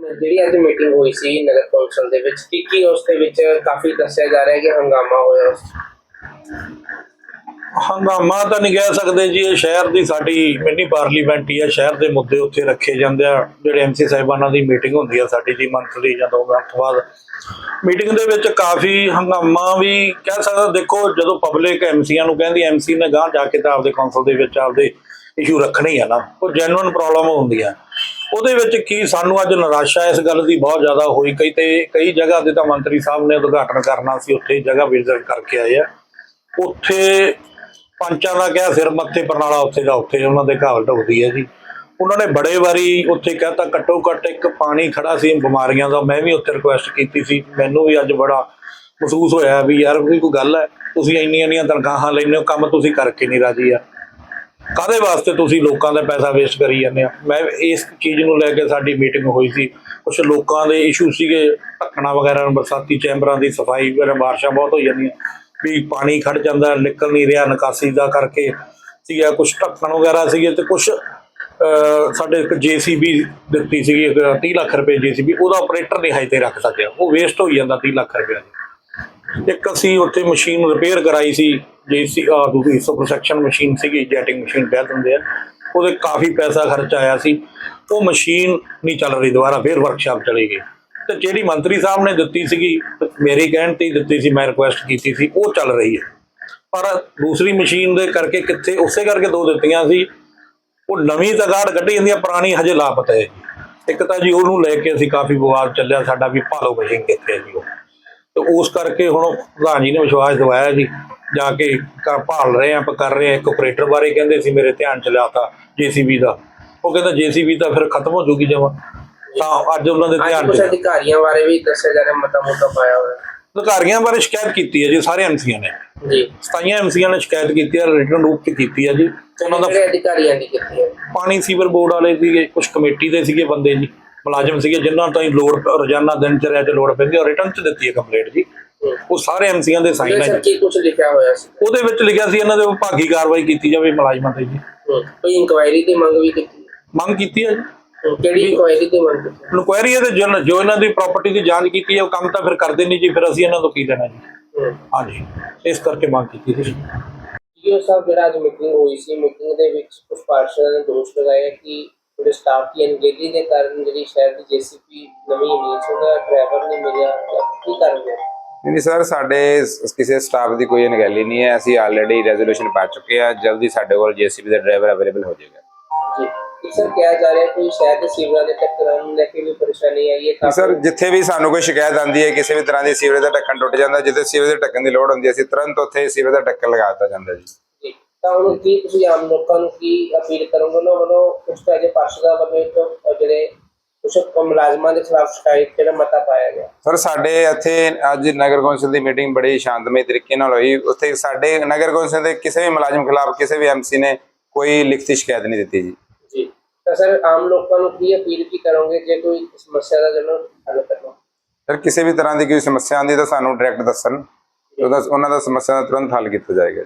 ਜਿਹੜੀ ਅੱਜ ਮੀਟਿੰਗ ਹੋਈ ਸੀ ਨਗਰ ਕੌਂਸਲ ਦੇ ਵਿੱਚ, ਕੀ ਕੀ ਉਸ ਦੇ ਵਿੱਚ ਕਾਫੀ ਦੱਸਿਆ ਜਾ ਰਿਹਾ ਹੈ ਕਿ ਹੰਗਾਮਾ ਹੋਇਆ ਉਸ ਹੰਗਾਮਾ ਤਾਂ ਨਹੀਂ ਕਹਿ ਸਕਦੇ ਜੀ, ਇਹ ਸ਼ਹਿਰ ਦੀ ਸਾਡੀ ਮਿੰਨੀ ਪਾਰਲੀਮੈਂਟ ਹੀ ਹੈ, ਸ਼ਹਿਰ ਦੇ ਮੁੱਦੇ ਉੱਥੇ ਰੱਖੇ ਜਾਂਦੇ ਆ। ਜਿਹੜੇ ਐਮਸੀ ਸਾਹਿਬਾਨਾਂ ਦੀ ਮੀਟਿੰਗ ਹੁੰਦੀ ਆ ਸਾਡੀ ਜੀ ਮੰਥਲੀ ਜਾਂ ਦੋ ਮੰਥ ਬਾਅਦ। ਮੀਟਿੰਗ ਦੇ ਵਿੱਚ ਕਾਫੀ ਹੰਗਾਮਾ ਵੀ ਕਹਿ ਸਕਦਾ ਦੇਖੋ, ਜਦੋਂ ਪਬਲਿਕ ਐਮਸੀਆਂ ਨੂੰ ਕਹਿੰਦੀ ਐਮਸੀ ਨੇ ਗਾਂਹ ਜਾ ਕੇ ਤਾਂ ਆਪਦੇ ਕੌਂਸਲ ਦੇ ਵਿੱਚ ਆਪਦੇ ਇਸ਼ੂ ਰੱਖਣੇ ਆ ਨਾ। ਉਹ ਜੈਨੂਇਨ ਪ੍ਰੋਬਲਮ ਹੁੰਦੀ ਉਹਦੇ ਵਿੱਚ ਕੀ ਸਾਨੂੰ ਅੱਜ ਨਿਰਾਸ਼ਾ ਇਸ ਗੱਲ ਦੀ ਬਹੁਤ ਜ਼ਿਆਦਾ ਹੋਈ। ਕਈ ਤੇ ਕਈ ਜਗ੍ਹਾ ਤੇ ਤਾਂ ਮੰਤਰੀ ਸਾਹਿਬ ਨੇ ਉਦਘਾਟਨ ਕਰਨਾ ਸੀ, ਉੱਥੇ ਜਗ੍ਹਾ ਵਿਜ਼ਿਟ ਕਰਕੇ ਆਏ ਆ। ਉੱਥੇ ਪੰਚਾਂ ਦਾ ਕਿਹਾ ਸਿਰ ਮੱਥੇ ਪਰਨਾਲਾ ਉੱਥੇ ਦਾ, ਉੱਥੇ ਉਹਨਾਂ ਦੇ ਘਾਲ ਢੋਦੀ ਹੈ ਜੀ। ਉਹਨਾਂ ਨੇ ਬੜੇ ਵਾਰੀ ਉੱਥੇ ਕਹਤਾ ਘੱਟੋ ਘੱਟ ਇੱਕ ਪਾਣੀ ਖੜਾ ਸੀ ਬਿਮਾਰੀਆਂ ਦਾ, ਮੈਂ ਵੀ ਉੱਥੇ ਰਿਕੁਐਸਟ ਕੀਤੀ ਸੀ। ਮੈਨੂੰ ਵੀ ਅੱਜ ਬੜਾ ਮਹਿਸੂਸ ਹੋਇਆ ਵੀ ਯਾਰ ਵੀ ਕੋਈ ਗੱਲ ਹੈ, ਤੁਸੀਂ ਇੰਨੀਆਂ ਇੰਨੀਆਂ ਤਨਖਾਹਾਂ ਲੈਂਦੇ ਹੋ, ਕੰਮ ਤੁਸੀਂ ਕਰਕੇ ਨਹੀਂ ਰਾਜੀ ਆ। ਕਾਦੇ ਵਾਸਤੇ ਤੁਸੀਂ ਲੋਕਾਂ ਦਾ ਪੈਸਾ ਵੇਸਟ ਕਰੀ ਜਾਂਦੇ ਆ ਮੈਂ ਇਸ ਚੀਜ਼ ਨੂੰ ਲੈ ਕੇ ਸਾਡੀ ਮੀਟਿੰਗ ਹੋਈ ਸੀ। ਕੁਝ ਲੋਕਾਂ ਦੇ ਇਸ਼ੂ ਸੀਗੇ, ਢੱਕਣਾ ਵਗੈਰਾ, ਬਰਸਾਤੀ ਚੈਂਬਰਾਂ ਦੀ ਸਫ਼ਾਈ ਵਗੈਰਾ, ਬਾਰਿਸ਼ਾਂ ਬਹੁਤ ਹੋ ਜਾਂਦੀਆਂ। ਵੀ ਪਾਣੀ ਖੜ ਜਾਂਦਾ, ਨਿਕਲ ਨਹੀਂ ਰਿਹਾ ਨਿਕਾਸੀ ਦਾ ਕਰਕੇ। ਸੀਗਾ ਕੁਝ ਢੱਕਣ ਵਗੈਰਾ ਸੀਗੇ ਤੇ ਕੁਝ ਸਾਡੇ ਇੱਕ ਜੀਸੀਬੀ ਦਿੱਤੀ ਸੀਗੀ, ਇੱਕ 30 ਲੱਖ ਰੁਪਏ ਜੀਸੀਬੀ ਉਹਦਾ ਆਪਰੇਟਰ ਨਹੀਂ ਹਾਈ ਤੇ ਰੱਖ ਸਕਿਆ। ਉਹ ਵੇਸਟ ਹੋਈ ਜਾਂਦਾ 30 ਲੱਖ ਰੁਪਏ ਇੱਕ ਅਸੀਂ ਉੱਥੇ ਮਸ਼ੀਨ ਰਿਪੇਅਰ ਕਰਾਈ ਸੀ ਜੇਸੀ ਆ ਦੂਜੀ ਸੈਕਸ਼ਨ ਮਸ਼ੀਨ ਸੀਗੀ ਜੈਟਿੰਗ ਮਸ਼ੀਨ ਕਹਿ ਦਿੰਦੇ ਆ, ਉਹਦੇ ਕਾਫੀ ਪੈਸਾ ਖਰਚ ਆਇਆ ਸੀ, ਉਹ ਮਸ਼ੀਨ ਨਹੀਂ ਚੱਲ ਰਹੀ, ਦੁਬਾਰਾ ਫੇਰ ਵਰਕਸ਼ਾਪ ਚਲੀ ਗਈ। ਤੇ ਜਿਹੜੀ ਮੰਤਰੀ ਸਾਹਿਬ ਨੇ ਦਿੱਤੀ ਸੀਗੀ, ਮੇਰੇ ਕਹਿਣ ਤੇ ਦਿੱਤੀ ਸੀ, ਮੈਂ ਰਿਕੁਐਸਟ ਕੀਤੀ ਸੀ, ਉਹ ਚੱਲ ਰਹੀ ਹੈ। ਪਰ ਦੂਸਰੀ ਮਸ਼ੀਨ ਦੇ ਕਰਕੇ ਕਿੱਥੇ, ਉਸੇ ਕਰਕੇ ਦੋ ਦਿੱਤੀਆਂ ਸੀ, ਉਹ ਨਵੀਂ ਤਗਾੜ ਕੱਢੀ ਜਾਂਦੀ ਹੈ ਪੁਰਾਣੀ ਹਜੇ ਲਾਪਤਾ ਹੈ। ਇੱਕ ਤਾਂ ਜੀ ਉਹਨੂੰ ਲੈ ਕੇ ਅਸੀਂ ਕਾਫੀ ਵਿਵਾਦ ਚੱਲਿਆ, ਸਾਡਾ ਵੀ ਭਾਲੋ ਮਸ਼ੀਨ ਕਿੱਥੇ ਹੈ ਜੀ ਉਹ। ਤੇ ਉਸ ਕਰਕੇ ਹੁਣ ਪ੍ਰਧਾਨ ਜੀ ਨੇ ਵਿਸ਼ਵਾਸ ਦਿਵਾਇਆ ਜੀ ਜਾ ਕੇ ਕਰ ਭਾਲ ਰਹੇ ਆ ਕਰ ਰਹੇ ਆ ਇੱਕ ਆਪਰੇਟਰ ਬਾਰੇ ਕਹਿੰਦੇ ਸੀ ਮੇਰੇ ਧਿਆਨ ਚ ਲਿਆਤਾ ਜੀਸੀਬੀ ਦਾ। ਉਹ ਕਹਿੰਦਾ ਜੀਸੀਬੀ ਤਾਂ ਫਿਰ ਖਤਮ ਹੋ ਜੂਗੀ ਜਮਾ। ਤਾਂ ਅੱਜ ਉਹਨਾਂ ਦੇ ਧਿਆਨ ਚ ਅਧਿਕਾਰੀਆਂ ਬਾਰੇ ਵੀ ਦੱਸਿਆ ਜਾ ਰਿਹਾ ਮਤਾ ਮੁੱਦਾ ਪਾਇਆ ਹੋਇਆ। ਅਧਿਕਾਰੀਆਂ ਬਾਰੇ ਸ਼ਿਕਾਇਤ ਕੀਤੀ ਹੈ ਜੀ ਸਾਰੇ ਐਮਸੀਆਂ ਨੇ। ਜੀ। 27 ਐਮਸੀਆਂ ਨੇ ਸ਼ਿਕਾਇਤ ਕੀਤੀ ਹੈ ਰਿਟਰਨ ਰੂਪ ਚ ਕੀਤੀ ਹੈ ਜੀ। ਉਹਨਾਂ ਦਾ ਅਧਿਕਾਰੀਆਂ ਦੀ ਕੀਤੀ ਹੈ? ਪਾਣੀ ਸੀਵਰ ਬੋਰਡ ਵਾਲੇ ਸੀਗੇ ਕੁਝ ਕਮੇਟੀ ਦੇ ਸੀਗੇ ਬੰਦੇ ਜੀ। ਮੁਲਾਜ਼ਮ ਸੀਗੇ ਜਿਨ੍ਹਾਂ ਤੋਂ ਹੀ ਲੋੜ ਰੋਜ਼ਾਨਾ ਦਿਨ ਚਰਿਆ ਚ ਲੋੜ ਪੈਂਦੀ ਔਰ ਰਿਟਰਨ ਚ ਦਿੱਤੀ ਹੈ ਕੰਪਲੀਟ ਜੀ। ਉਹ ਸਾਰੇ ਐਮਸੀਆਂ ਦੇ ਸਾਈਨ ਹੈ ਸਰ ਜੀ ਕੀ ਕੁਝ ਲਿਖਿਆ ਹੋਇਆ ਸੀ ਉਹਦੇ ਵਿੱਚ ਲਿਖਿਆ ਸੀ ਇਹਨਾਂ ਦੇ ਵਿਭਾਗੀ ਕਾਰਵਾਈ ਕੀਤੀ ਜਾਵੇ ਮੁਲਾਜ਼ਮਾਂ ਤੇ ਜੀ। ਕੋਈ ਇਨਕੁਆਇਰੀ ਦੀ ਮੰਗ ਵੀ ਕੀਤੀ ਮੰਗ ਕੀਤੀ ਹੈ ਜੀ। ਕਿਹੜੀ ਇਨਕੁਆਇਰੀ ਦੀ ਮੰਗ ਕੀਤੀ ਇਨਕੁਆਇਰੀ ਹੈ ਤੇ ਜੋ ਜੋ ਇਹਨਾਂ ਦੀ ਪ੍ਰਾਪਰਟੀ ਦੀ ਜਾਂਚ ਕੀਤੀ ਹੈ ਉਹ ਕੰਮ ਤਾਂ ਫਿਰ ਕਰਦੇ ਨਹੀਂ ਜੀ ਫਿਰ ਅਸੀਂ ਇਹਨਾਂ ਤੋਂ ਕੀ ਲੈਣਾ ਜੀ ਹੂੰ। ਹਾਂਜੀ ਇਸ ਕਰਕੇ ਮੰਗ ਕੀਤੀ ਸੀ ਜੀਓ ਸਾਹਿਬ ਜਿਹੜਾ ਅੱਜ ਮੀਟਿੰਗ ਹੋਈ ਸੀ ਮੀਟਿੰਗ ਦੇ ਵਿੱਚ ਕੁਝ ਪਾਰਸ਼ਲਾਂ ਨੇ ਦੋਸ਼ ਲਗਾਇਆ ਕਿ ਜਿਹੜੇ ਸਟਾਫ ਦੀ ਅਣਗਹਿਲੀ ਦੇ ਕਾਰਨ ਜਿਹੜੀ ਸ਼ਹਿਰ ਦੀ ਜੀਸੀਪੀ ਨਵੀਂ ਨਹੀਂ ਸੀ ਉਹਦਾ ਡਰਾਈਵਰ ਨਹੀਂ ਮਿਲਿਆ। ਕੀ ਕਰਨਗੇ ਨਹੀਂ ਨਹੀਂ ਸਰ ਸਾਡੇ ਸ- ਕਿਸੇ ਸਟਾਫ ਦੀ ਕੋਈ ਅਣਗਹਿਲੀ ਨਹੀਂ ਹੈ। ਅਸੀਂ ਆਲਰੇਡੀ ਰੈਜ਼ੋਲੂਸ਼ਨ ਪਾ ਚੁੱਕੇ ਆ ਜਲਦੀ ਸਾਡੇ ਕੋਲ ਜੀਸੀਬੀ ਦਾ ਡਰਾਈਵਰ ਅਵੇਲੇਬਲ ਹੋ ਜਾਏਗਾ। ਜੀ। ਸਰ ਕਿਹਾ ਜਾ ਰਿਹਾ ਕੋਈ ਸ਼ਹਿਰ ਦੇ ਸੀਵਰਾਂ ਦੇ ਟੱਕਰਾਂ ਨੂੰ ਲੈ ਕੇ ਵੀ ਪਰੇਸ਼ਾਨੀ ਆਈ ਹੈ? ਸਰ ਜਿੱਥੇ ਵੀ ਸਾਨੂੰ ਕੋਈ ਸ਼ਿਕਾਇਤ ਆਉਂਦੀ ਹੈ ਕਿਸੇ ਵੀ ਤਰ੍ਹਾਂ ਦੀ ਸੀਵਰੇਜ ਦਾ ਢੱਕਣ ਟੁੱਟ ਜਾਂਦਾ ਜਿੱਥੇ ਸੀਵਰੇਜ ਦੇ ਢੱਕਣ ਦੀ ਲੋੜ ਹੁੰਦੀ ਹੈ ਅਸੀਂ ਤੁਰੰਤ ਉੱਥੇ ਸੀਵਰੇਜ ਦਾ ਢੱਕਣ ਲਗਾ ਦਿੱਤਾ ਜਾਂਦਾ ਜੀ। ਤਾਂ ਹੁਣ ਕੀ ਤੁਸੀਂ ਆਮ ਲੋਕਾਂ ਨੂੰ ਕੀ ਅਪੀਲ ਕਰੋਗੇ? ਉਹਨਾਂ ਵੱਲੋਂ ਕੁਝ ਤਾਂ ਅਜੇ ਪਾਰਸ਼ਦਾਂ ਵੱਲੋਂ ਅ, ਜਿਹੜੇ ਕੁਝ ਮੁਲਾਜ਼ਮਾਂ ਦੇ ਖਿਲਾਫ ਸ਼ਿਕਾਇਤ ਜਿਹੜਾ ਮਤਾ ਪਾਇਆ ਗਿਆ। ਸਰ ਸਾਡੇ ਇੱਥੇ ਅੱਜ ਨਗਰ ਕੌਂਸਲ ਦੀ ਮੀਟਿੰਗ ਬੜੀ ਸ਼ਾਂਤਮਈ ਤਰੀਕੇ ਨਾਲ ਹੋਈ। ਉੱਥੇ ਸਾਡੇ ਨਗਰ ਕੌਂਸਲ ਦੇ ਕਿਸੇ ਵੀ ਮੁਲਾਜ਼ਮ ਖਿਲਾਫ ਕਿਸੇ ਵੀ ਐਮਸੀ ਨੇ ਕੋਈ ਲਿਖਤੀ ਸ਼ਿਕਾਇਤ ਨਹੀਂ ਦਿੱਤੀ ਜੀ। ਜੀ। ਤਾਂ ਸਰ ਆਮ ਲੋਕਾਂ ਨੂੰ ਕੀ ਅਪੀਲ ਕੀ ਕਰੋਗੇ ਜੇ ਕੋਈ ਸਮੱਸਿਆ ਦਾ ਜਰੂਰ ਹੱਲ ਕਰਨਾ? ਸਰ ਕਿਸੇ ਵੀ ਤਰ੍ਹਾਂ ਦੀ ਕੋਈ ਸਮੱਸਿਆ ਆਉਂਦੀ ਤਾਂ ਸਾਨੂੰ ਡਾਇਰੈਕਟ ਦੱਸਣ। ਉਹਨਾਂ ਦਾ ਸਮੱਸਿਆ ਦਾ ਤੁਰੰਤ ਹੱਲ ਕੀਤਾ ਜਾਏਗਾ